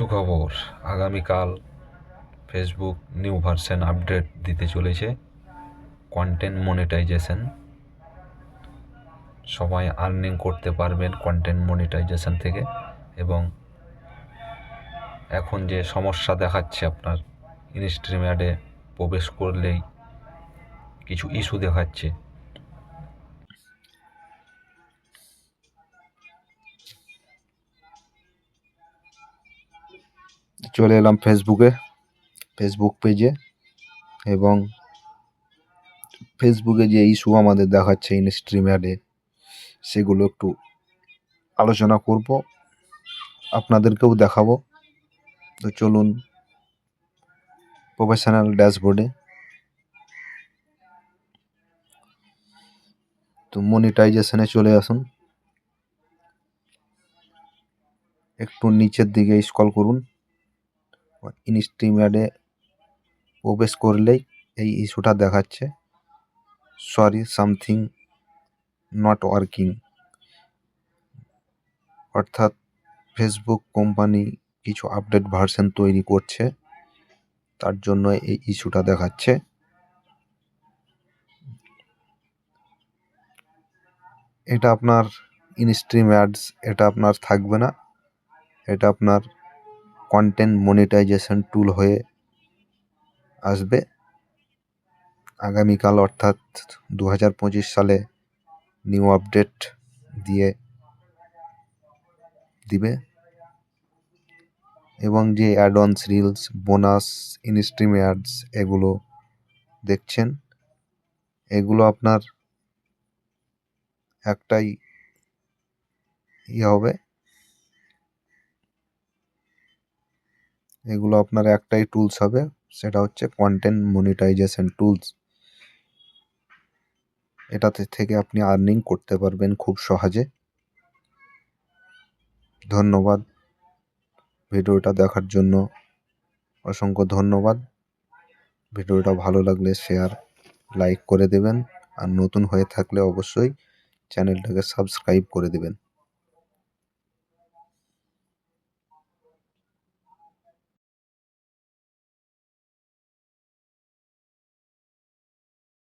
সুখবর। আগামীকাল Facebook new version update দিতে চলেছে। Content monetization. সবাই আর্নিং করতে পারবেন কন্টেন্ট মনিটাইজেশন থেকে এবং এখন যে সমস্যা দেখাচ্ছে আপনার ইনস্ট্রিম অ্যাডে প্রবেশ করলেই কিছু ইস্যু দেখাচ্ছে। চলে এলাম ফেসবুকে ফেসবুক পেজে এবং ফেসবুকে যে ইস্যু আমাদের দেখাচ্ছে ইনস্ট্রিম অ্যাডে সেগুলো একটু আলোচনা করব, আপনাদেরকেও দেখাবো। তো চলুন প্রফেশনাল ড্যাশবোর্ডে তো মনিটাইজেশনে চলে আসুন। একটু নিচের দিকে স্কল করুন। ইনস্ট্রিম অ্যাডে প্রবেশ করলেই এই ইস্যুটা দেখাচ্ছে। Sorry, something not working. অর্থাৎ ফেসবুক কোম্পানি কিছু আপডেট ভার্সন তৈরি করছে, তার জন্য এই ইস্যুটা দেখাচ্ছে। এটা আপনার ইনস্ট্রিম অ্যাডস, এটা আপনার থাকবে না। এটা আপনার কন্টেন্ট মনিটাইজেশন টুল হয়ে আসবে। আগামীকাল অর্থাৎ দু হাজার পঁচিশ সালে নিউ আপডেট দিয়ে দিবে। এবং যে ad reels bonus instream ads এগুলো দেখছেন, এগুলো আপনার একটাই ইয়ে হবে। এগুলো আপনার একটাই টুলস হবে, সেটা হচ্ছে কন্টেন্ট মনিটাইজেশন টুলস এটাতে থেকে আপনি আর্নিং করতে পারবেন খুব সহজে। ধন্যবাদ ভিডিওটা দেখার জন্য। অসংখ্য ধন্যবাদ। ভিডিওটা ভালো লাগলে শেয়ার লাইক করে দেবেন। আর নতুন হয়ে থাকলে অবশ্যই চ্যানেলটাকে সাবস্ক্রাইব করে দেবেন।